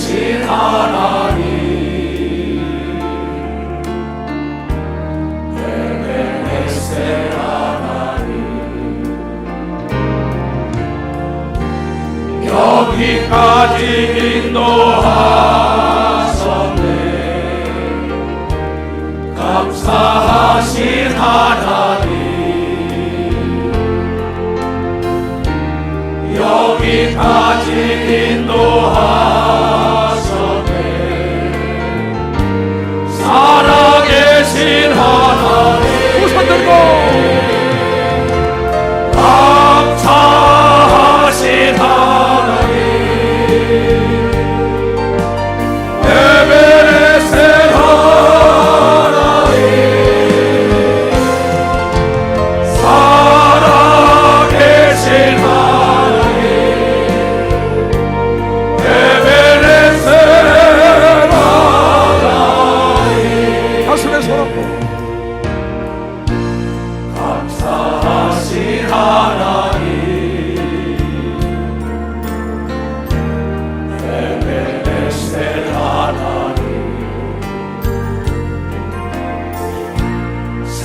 신 하나님 에베레세 하나님 여기까지 인도하셨네 감사하신 하나님. 여기까지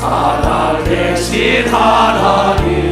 살아계신 하나님.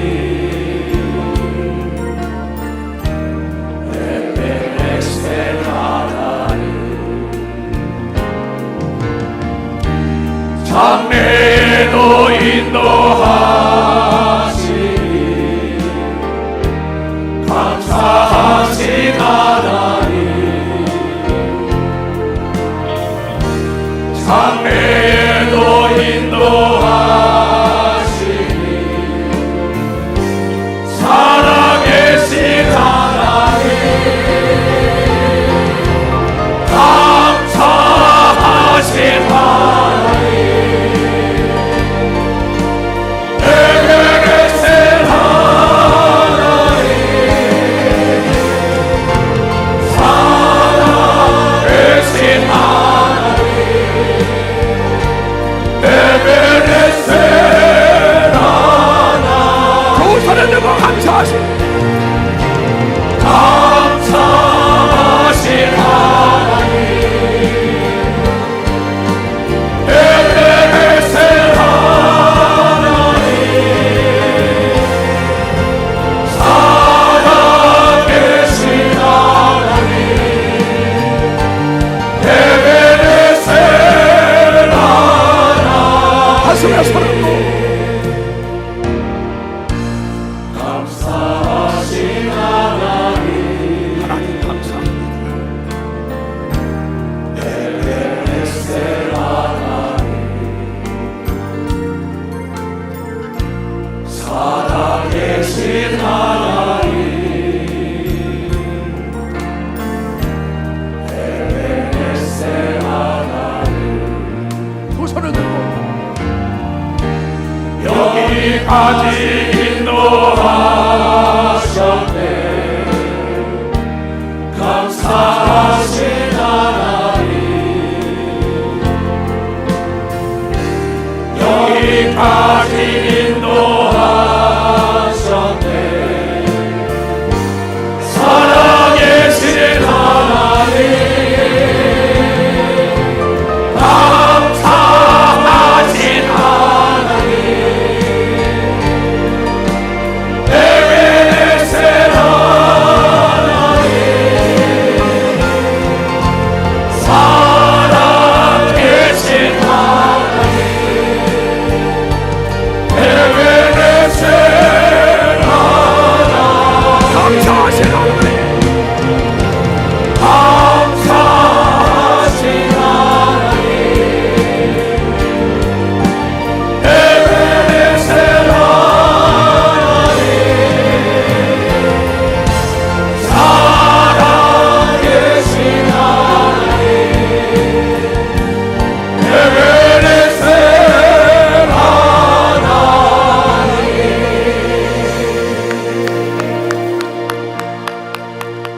어디까지 인도하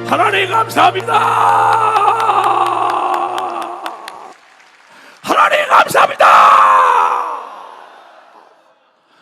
하나님 감사합니다. 하나님 감사합니다.